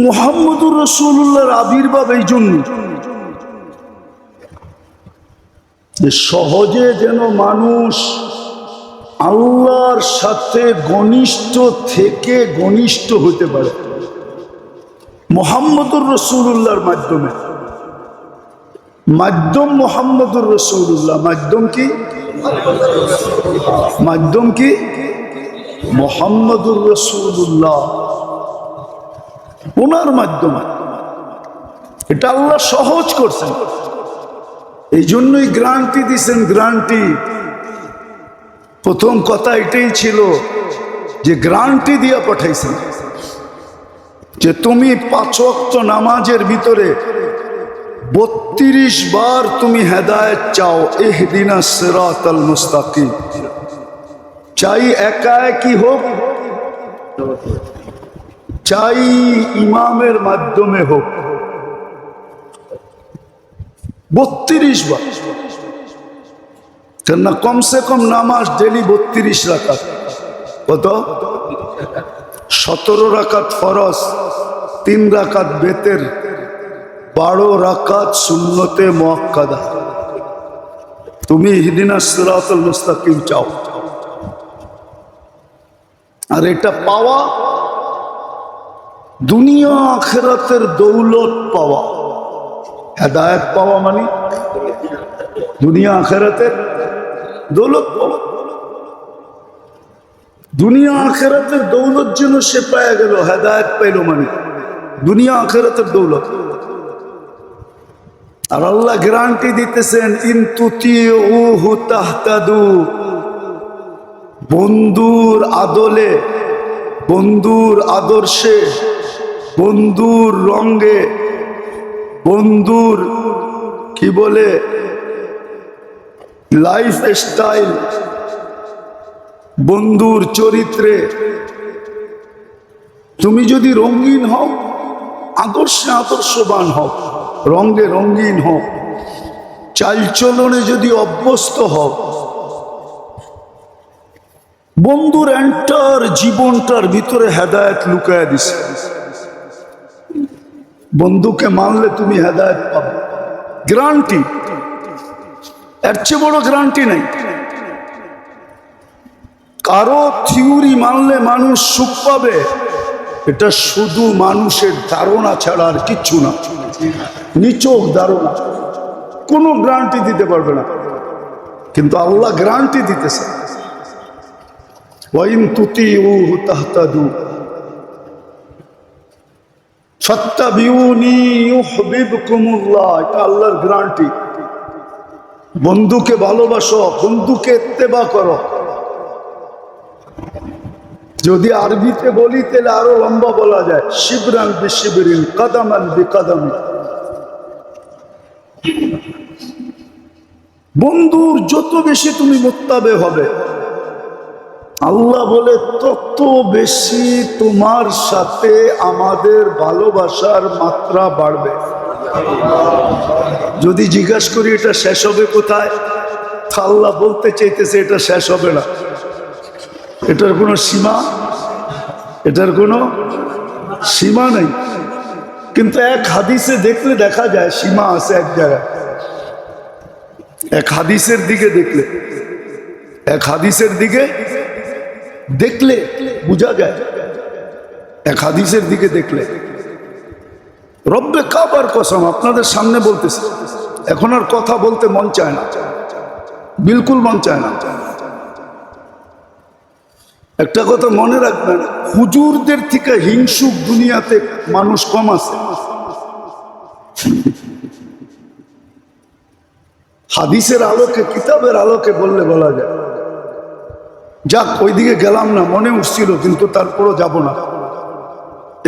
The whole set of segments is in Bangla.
মোহাম্মদুর রসুল্লাহর আবির্ভাব এই জন্য সহজে যেন মানুষ আল্লাহর সাথে ঘনিষ্ঠ থেকে ঘনিষ্ঠ হতে পারে। মোহাম্মদুর রসুল্লাহর মাধ্যমে। মাধ্যম মোহাম্মদুর রসুল্লাহ মাধ্যম কি? মাধ্যম কি? মোহাম্মদুর রসুল্লাহ ওনার মাধ্যমে। এটা আল্লাহ সহজ করছেন। এই জন্যই গ্রান্টি দিছেন, গ্রান্টি। প্রথম কথা এটাই ছিল যে গ্রান্টি দিয়া পাঠাইছেন। যে তুমি পাঁচক্ত নামাজের ভিতরে বত্রিশ বার তুমি হেদায়ত চাও এহদিনা সেরাত আল মুস্তাকিম। চাই একা একই হোক। চাই ইমামের মাধ্যমে হোক। বত্রিশ বার। কেননা কমসে কম নামাজ ডেলি বত্রিশ রাখাত কত? সতেরো রাকাত ফরজ, তিন রাকাত বেতের, বারো রাকাত শূন্যতে মোয়াক্কাদা। তুমি হিদিনা সিরাতুল মুস্তাকিম চাও। আর এটা পাওয়া দুনিয়া আখেরাতের দৌলত পাওয়া। হেদায়ত পাওয়া মানে? দুনিয়া আখেরাতের দৌলত পাওয়া। দুনিয়া আখেরাতের দৌলত যেন সে পায় গেল, হেদায়ত পাইল মানে? দুনিয়া আখেরাতের দৌলত। আর আল্লাহ গ্যারান্টি দিতেছেন বন্ধুর আদলে, বন্ধুর আদর্শে বন্ধুর রঙ্গে বন্ধুর কি বলে লাইফ স্টাইল বন্ধুর চরিত্রে। তুমি যদি রঙিন হও, আদর্শে আদর্শবান হও রঙ্গে রঙিন হও, চালচলনে যদি অভ্যস্ত হও, বন্ধুর এন্টার জীবনটার ভিতরে হেদায়ত লুকায় দিছে। বন্ধুকে মানলে তুমি হেদায়ত পাবে। গ্রান্টি এর চেয়ে বড় গ্রান্টি নেই। কারও থিওরি মানলে মানুষ সুখ পাবে। এটা শুধু মানুষের ধারণা ছাড়া আর কিচ্ছু না। নিচক ধারণা। কোনো গ্রান্টি দিতে পারবে না। কিন্তু আল্লাহ গ্রান্টি দিতেছে। ওয়াইন তুতি উ তাহতাদু। বন্ধুকে ভালোবাসো, বন্ধুকে ইত্তেবা করো। যদি আরবিতে বলি, তাহলে আরও লম্বা বলা যায়। শিবরান বি শিবরিন কদমান বি কদমি বন্ধুর যত বেশি তুমি মোত্তাবে হবে আল্লাহ বলে, তত বেশি তোমার সাথে আমাদের ভালোবাসার মাত্রা বাড়বে। যদি জিজ্ঞাসা করি, এটা শেষ হবে কোথায়? আল্লাহ বলতে চাইতেছে, এটা শেষ হবে না। এটার কোনো সীমা? এটার কোনো সীমা নেই। কিন্তু এক হাদিসে দেখলে দেখা যায়, সীমা আছে এক জায়গায়। এক হাদিসের দিকে দেখলে, এক হাদিসের দিকে দেখলে বোঝা যায়। এক হাদিসের দিকে দেখলে। রব্বে কাবার কসম, আপনাদের সামনে বলতেছে। এখন আর কথা বলতে মন চায় না। বিলকুল মন চায় না। একটা কথা মনে রাখবেন, হুজুরদের থেকে হিংসুক দুনিয়াতে মানুষ কম আছে। হাদিসের আলোকে, কিতাবের আলোকে বললে বলা যায়। যাক, ওইদিকে গেলাম না, মনে উঠছিল, কিন্তু তারপরও যাব না।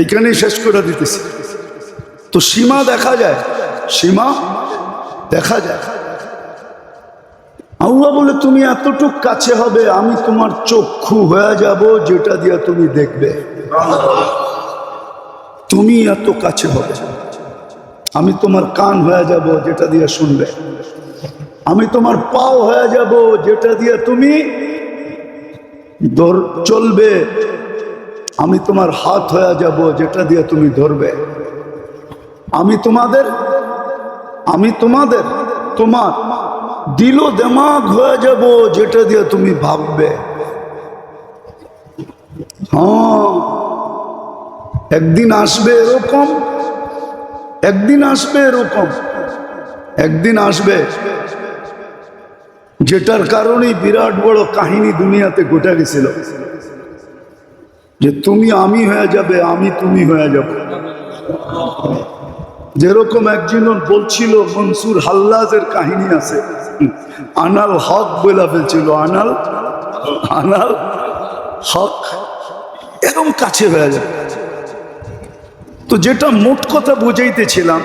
এইখানেই শেষ করে দিতেছি। তো সীমা দেখা যায়, সীমা দেখা যায়। আল্লাহ বলে, তুমি এতটুক কাছে হবে, আমি তোমার চক্ষু হয়ে যাব, যেটা দিয়ে তুমি দেখবে। তুমি এত কাছে হবে, আমি তোমার কান হয়ে যাব, যেটা দিয়ে শুনবে। আমি তোমার পাও হয়ে যাব, যেটা দিয়ে তুমি দৌড় চলবে। আমি তোমার হাত হয়ে যাব, যেটা দিয়ে তুমি ধরবে। আমি তোমাদের আমি তোমাদের, তোমার দিল দেমাগ হয়ে যাব, যেটা দিয়ে তুমি ভাববে। হ্যাঁ একদিন আসবে এরকম, একদিন আসবে এরকম, একদিন আসবে যেটার কারণেই বিরাট বড় কাহিনী দুনিয়াতে ঘটে গেছিল। যে তুমি আমি হয়ে যাবে, আমি তুমি হয়ে যাবে। যেরকম একজন বলছিল, মনসুর হাল্লাজের কাহিনী আছে। আনাল হক বলে ফেলছিল, আনাল আনাল হক এরকম কাছে হয়ে যায় তো যেটা মোট কথা বুঝাইতেছিলাম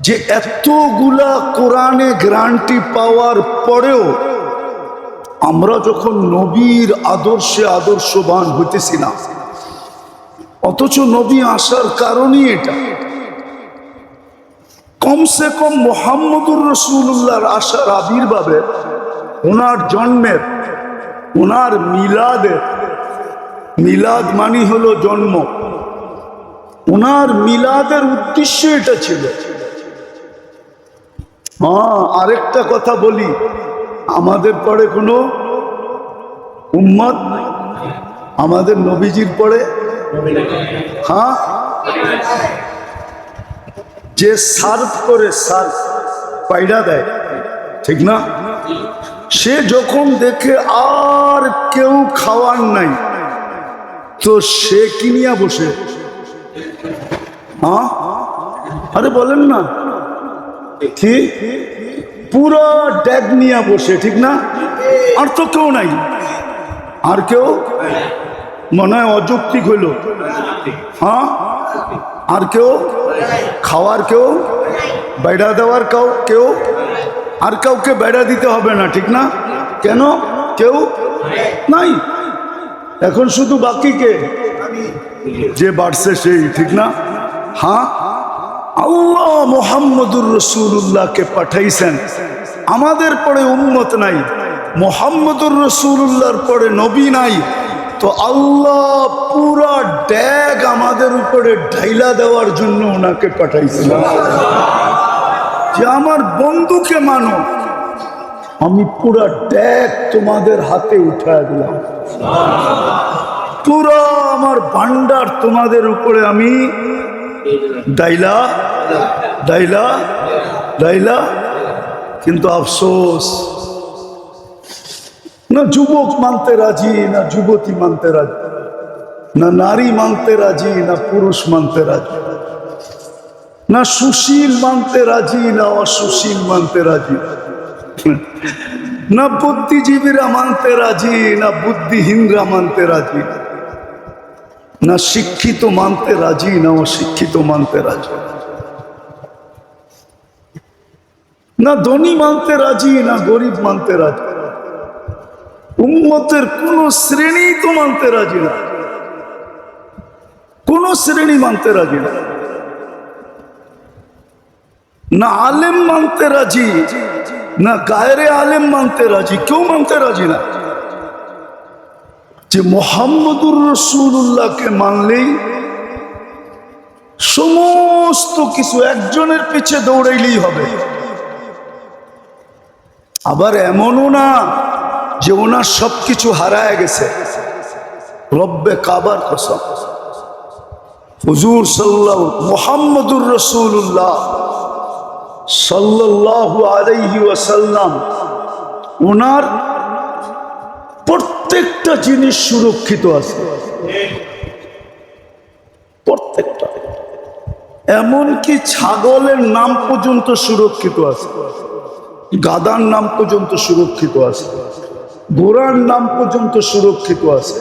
যে এতগুলা কোরআনে গ্রান্টি পাওয়ার পরেও আমরা যখন নবীর আদর্শে আদর্শবান হইতেছি না অথচ নবী আসার কারণই এটা। কমসে কম মোহাম্মদুর রসুল্লাহর আসার আবির্ভাবে ওনার জন্মের, ওনার মিলাদের মিলাদ মানি হলো জন্ম। ওনার মিলাদের উদ্দেশ্য এটা ছিল হ্যাঁ আরেকটা কথা বলি। আমাদের পরে কোনো উম্মত আমাদের নবীজির পরে? হ্যাঁ। যে সার্ভ করে, সার্ভ পাইডা দেয়। ঠিক না? সে যখন দেখে আর কেউ খাওয়ার নাই, তো সে কিনিয়া বসে? হ্যাঁ? আরে বলেন না। ঠিক পুরো ড্যাগ নিয়ে বসে, ঠিক না? আর তো কেউ নাই। আর কেউ? মনে হয় অযৌক্তিক হইল। হ্যাঁ? আর কেউ? খাওয়ার কেউ? বেড়া দেওয়ার কেউ কেউ? আর কাউকে বেড়া দিতে হবে না, ঠিক না? কেন? কেউ? নাই। এখন শুধু বাকি কে যে বাড়ছে সেই, ঠিক না? হ্যাঁ? আল্লাহ মোহাম্মদুর রসুল্লাহকে পাঠাইছেন। আমাদের পরে উম্মত নাই, মোহাম্মদুর রসুল্লাহর পরে নবী নাই। তো আল্লাহ পুরা ড্যাগ আমাদের উপরে ঢাইলা দেওয়ার জন্য ওনাকে পাঠাইছেন। যে আমার বন্ধুকে মানো, আমি পুরা ড্যাগ তোমাদের হাতে উঠায় দিলাম। পুরা আমার ভান্ডার তোমাদের উপরে আমি কিন্তু আফসোস। না যুবক মানতে রাজি, না যুবতী মানতে রাজি, না নারী মানতে রাজি, না পুরুষ মানতে রাজি। না সুশীল মানতে রাজি, না অসুশীল মানতে রাজি। না বুদ্ধিজীবীরা মানতে রাজি, না বুদ্ধিহীনরা মানতে রাজি। না শিক্ষিত মানতে রাজি, না অশিক্ষিত মানতে রাজি। না ধনী মানতে রাজি, না গরিব মানতে রাজি। উম্মতের কোন শ্রেণি তো মানতে রাজি না। কোন শ্রেণি মানতে রাজি না। না আলেম মানতে রাজি, না গায়রে আলেম মানতে রাজি, কেউ মানতে রাজি না। যে মোহাম্মদুর রসুল্লাহকে মানলেই সমস্ত কিছু একজনের পিছে দৌড়াইলেই হবে। আবার এমনও না যে ওনার সবকিছু হারায় গেছে। রব্বে কাবার কসম। হুজুর সাল্লাহ মোহাম্মদুর রসুল্লাহ সাল্লাল্লাহু আলাইহি ওয়াসাল্লাম ওনার প্রত্যেকটা জিনিস সুরক্ষিত আছে। প্রত্যেকটা। এমনকি ছাগলের নাম পর্যন্ত সুরক্ষিত আছে। গাদার নাম পর্যন্ত সুরক্ষিত আছে। ঘোড়ার নাম পর্যন্ত সুরক্ষিত আছে।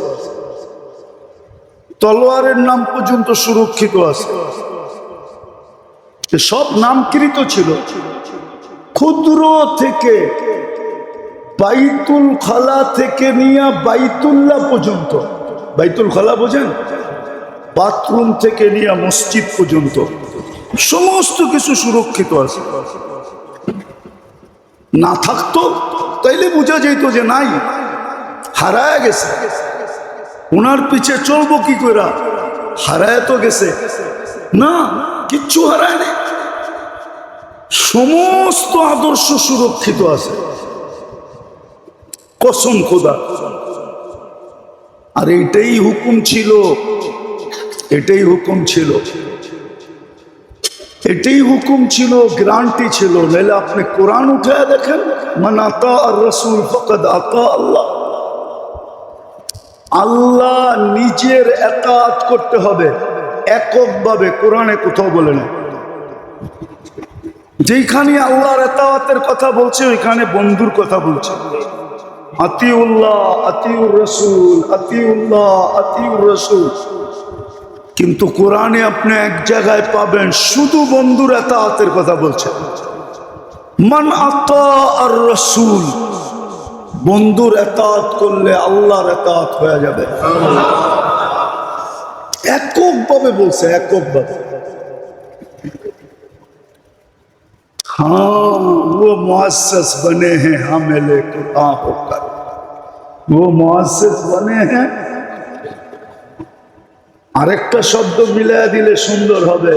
তলোয়ারের নাম পর্যন্ত সুরক্ষিত আছে। সব নামকৃত ছিল। ক্ষুদ্র থেকে বাইতুল খালা থেকে নিয়ে বাইতুল্লাহ পর্যন্ত। বাইতুল খালা বোঝেন? বাথরুম থেকে নিয়ে মসজিদ পর্যন্ত। সমস্ত কিছু সুরক্ষিত আছে। না থাকতো, তাইলে বোঝা যেত যে নাই, হারায় গেছে। ওনার পিছে চলবো কি করে হারায় তো গেছে। না, কিচ্ছু হারায় নেই। সমস্ত আদর্শ সুরক্ষিত আছে। কসম খোদা। আর এটাই হুকুম ছিল, এটাই হুকুম ছিল। এটাই হুকুম ছিল, গ্রান্টি ছিল। নাহলে আপনি কোরআন উঠে দেখেন মান আতা আর রসুল ফকদ আতা আল্লাহ। আল্লাহ নিজের একাত করতে হবে, এককভাবে কোরআনে কোথাও বলে না। যেখানে আল্লাহর এতাওয়াতের কথা বলছে, ওইখানে বন্ধুর কথা বলছে। আতিউল্লাহ আতিউর রসুল আতিউল্লাহ আতিউর রসুল কিন্তু কোরআনে আপনি এক জায়গায় পাবেন শুধু বন্ধুর এতাহাতের কথা বলছে মান আতা আর রসুল বন্ধুর এতাহাত করলে আল্লাহর এতাহাত হয়ে যাবে এককভাবে বলছে এককভাবে हाँ वो मुआसस बने हैं हामिले कुरान होकर वो মহাসেস বনে আরেকটা শব্দ মিলাই দিলে সুন্দর হবে।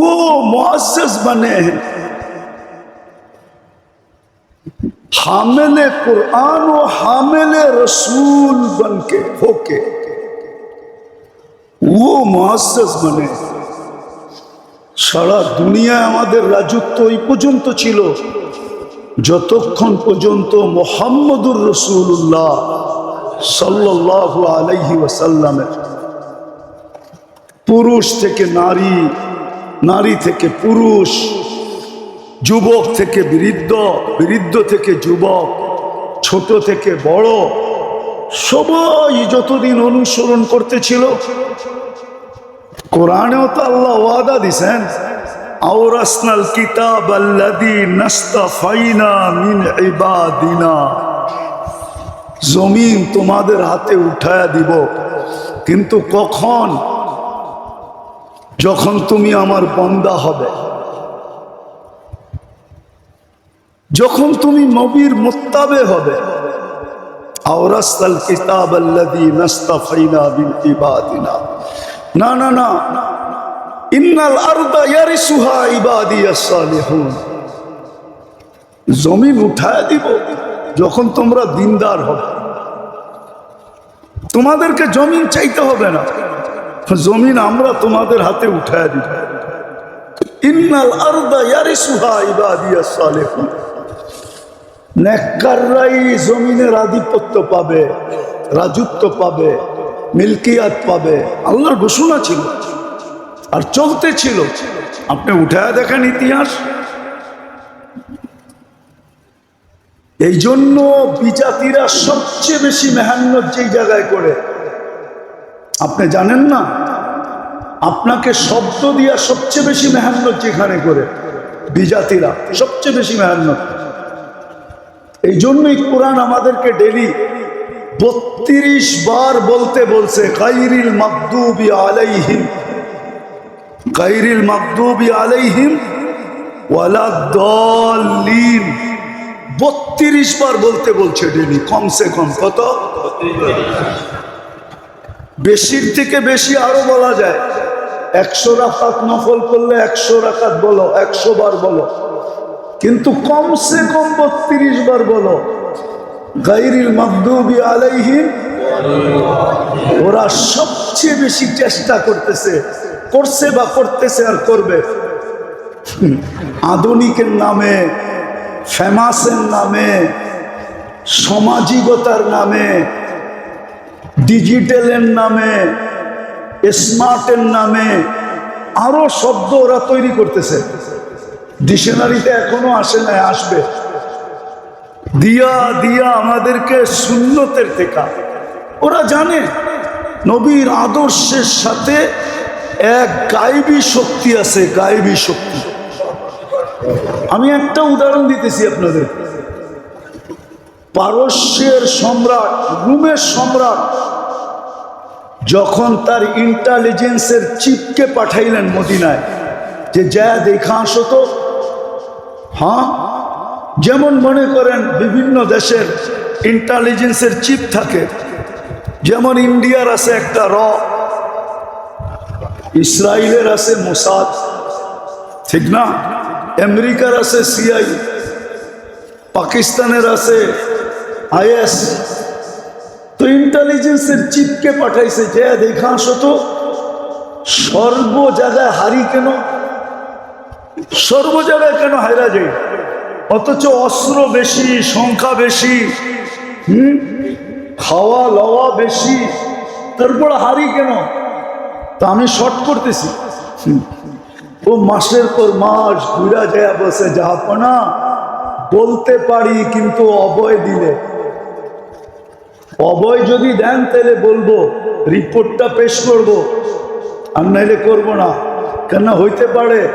ও মহাসেস বনে মানে হ্যাঁ। হামেলে কোরআন ও হামেলে রসুল বনকে হোকে। ও মহাসেস মানে হ্যাঁ। সারা দুনিয়া আমাদের রাজত্ব এই পর্যন্ত ছিল। যতক্ষণ পর্যন্ত মোহাম্মদুর রসুল্লাহ সাল্লাহ আলাইহি ওয়াসাল্লামের পুরুষ থেকে নারী নারী থেকে পুরুষ, যুবক থেকে বৃদ্ধ বৃদ্ধ থেকে যুবক, ছোট থেকে বড়, সবাই যতদিন অনুসরণ করতেছিল, কোরআনেও তো আল্লাহ ওয়াদা দিছেন। আওরাসনাল কিতাব আল্লাদি নাস্তাফাইনা মিন ইবাদিনা। জমিন তোমাদের হাতে উঠায়া দিব। কিন্তু কখন? যখন তুমি আমার বন্দা হবে। যখন তুমি নবীর মোত্তাবে হবে। আওরাসনাল কিতাব আল্লাদি নাস্তাফাইনা মিন ইবাদিনা। না না না। ইন্নাল আরদা ইয়ারিসুহা ইবাদিয়াস সালিহুন। জমিন উঠায় দিব যখন তোমরা দিনদার হবে। তোমাদেরকে জমিন চাইতে হবে না। জমিন আমরা তোমাদের হাতে উঠায় দিব। ইন্নাল আরদা ইয়ারিসুহা ইবাদিয়াস সালিহুন। নেককাররাই জমিনের আধিপত্য পাবে, রাজত্ব পাবে, মিল্কিয়াত পাবে। আল্লাহর ঘোষণা ছিল। আর চলতে ছিল। আপনি উঠায় দেখেন ইতিহাস। এই জন্য বিজাতিরা সবচেয়ে বেশি মেহান্নত যেই জায়গায় করে। আপনি জানেন না? আপনাকে শব্দ দিয়া সবচেয়ে বেশি মেহান্নত যেখানে করে। বিজাতিরা সবচেয়ে বেশি মেহান্নত এই জন্যই কোরআন আমাদেরকে ডেলি বত্রিশ বার বলতে বলছে কাইরিল মাকদুবি আলাইহিম। কাইরিল মাকদুবি আলাইহিম ওয়ালা দলিন বত্রিশ বার বলতে বলছে ডেলি কমসে কম, কত? বেশির থেকে বেশি আরও বলা যায়। একশো রাখাত নফল করলে একশো রাখাত বলো, একশো বার বলো। কিন্তু কমসে কম বত্রিশ বার বলো। গাইরিল মাকদুবি আলাইহিম, ওরা সবচেয়ে বেশি চেষ্টা করতেছে করছে বা করতেছে আর করবে। আধুনিকের নামে, ফেমাসের নামে, সামাজিকতার নামে, ডিজিটালের নামে, স্মার্টের নামে আরও শব্দ ওরা তৈরি করতেছে। ডিকশনারিতে এখনও আসে নাই, আসবে। দিয়া দিয়া আমাদেরকে শূন্যতের টেকা। ওরা জানে, নবীর আদর্শের সাথে এক গাইবী শক্তি আছে, গাইবী শক্তি। আমি একটা উদাহরণ দিতেছি আপনাদের। পারস্যের সম্রাট, রুমের সম্রাট, যখন তার ইন্টেলিজেন্সের চিপকে পাঠাইলেন মদিনায়, যে যা দেখা আসো তো। হ্যাঁ? যেমন মনে করেন বিভিন্ন দেশের ইন্টেলিজেন্সের চিপ থাকে। যেমন ইন্ডিয়ার আছে একটা র ইসরায়েলের আছে মোসাদ, ঠিক না? আমেরিকার আছে সিআই, পাকিস্তানের আছে আইএস। তো ইন্টেলিজেন্সের চিপকে পাঠাইছে, যে দেখা আসো তো, সর্ব জায়গায় হারি কেন? সর্ব জায়গায় কেন হারা যায়? অথচ অস্ত্র বেশি, সংখ্যা বেশি, হুম? খাওয়া, লওয়া বেশি, তারপর হারি কেন? তা আমি শর্ট করতেছি। ও মাসের পর মাস ঘুরা যায় বসে যাহাপনা, বলতে পারি কিন্তু অবয় দিলে। অবয় যদি দেন তাহলে বলব, রিপোর্টটা পেশ করব। আর নাইলে করব না। কেন হইতে পারে,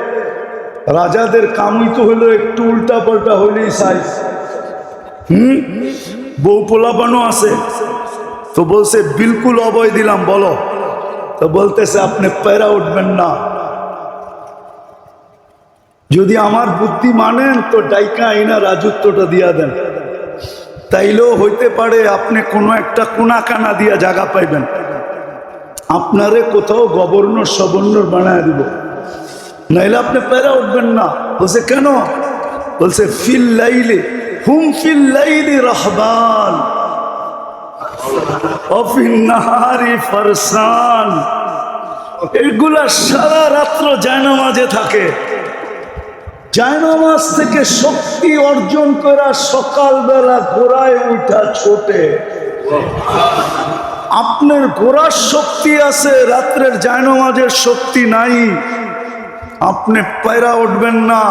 রাজাদের কামই তো হলো একটু উল্টা পাল্টা হইলেই সাইজ হুম? বউ পোলাপানো আছে। তো বলছে, বিলকুল অবয় দিলাম, বলো। তো বলতেছে, আপনি পেরা উঠবেন না। যদি আমার বুদ্ধি মানেন, তো ডাইকা আইনা রাজত্বটা দিয়া দেন। তাইলেও হইতে পারে আপনি কোনো একটা কোনা কানা দিয়া জায়গা পাইবেন। আপনারে কোথাও গভর্নর সবর্ণর বানায় দিব। নাইলে আপনি পেরা উঠবেন না। বলছে, কেন? বলছে, ফিল লাইলে, হুম ফিল লাইলি রহবান। অফিন নাহারি ফারসান। এগুলা সারা রাত্র জায়নামাজে থাকে। জায়নামাজ থেকে শক্তি অর্জন করা সকালবেলা ঘোড়ায় উঠা ছোটে। আপনার ঘোড়ার শক্তি আছে, রাত্রের জায়নামাজের শক্তি নাই। আপনি পায়রা উঠবেন না।